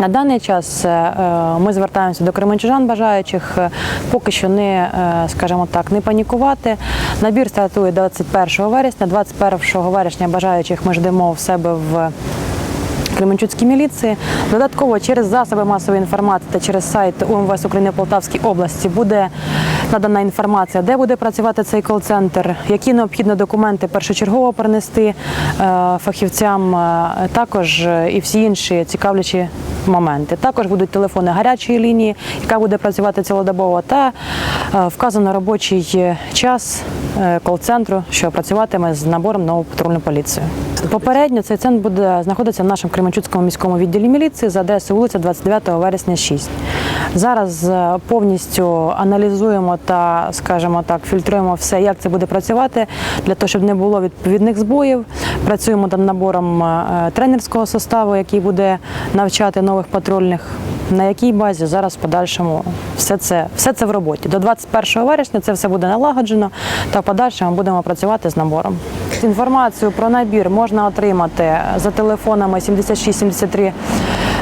На даний час е, ми звертаємося до кременчужан бажаючих е, поки що не, е, скажімо так, не панікувати. Набір стартує 21 вересня. 21 вересня бажаючих ми ждемо в себе в Кременчуцькій міліції. Додатково через засоби масової інформації та через сайт УМВС України Полтавській області буде надана інформація, де буде працювати цей кол-центр, які необхідні документи першочергово принести е, фахівцям, е, також е, і всі інші цікавлячі моменти. Також будуть телефони гарячої лінії, яка буде працювати цілодобово, та е, вказано робочий час е, кол-центру, що працюватиме з набором нову патрульну поліцію. Попередньо цей центр буде знаходитися в нашому Кременчуцькому міському відділі міліції за адресою вулиця 29 вересня 6. Зараз е, повністю аналізуємо та, скажімо так, фільтруємо все, як це буде працювати, для того, щоб не було відповідних збоїв. Працюємо над набором е, тренерського составу, який буде навчати нових патрульних. На якій базі зараз в подальшому все це, все це в роботі. До 21 вересня це все буде налагоджено, та в подальшому будемо працювати з набором. Інформацію про набір можна отримати за телефонами 76 73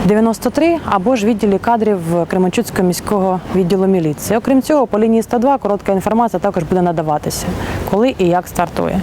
93 або ж відділі кадрів Кременчуцького міського відділу міліції. Окрім цього, по лінії 102 коротка інформація також буде надаватися, коли і як стартує.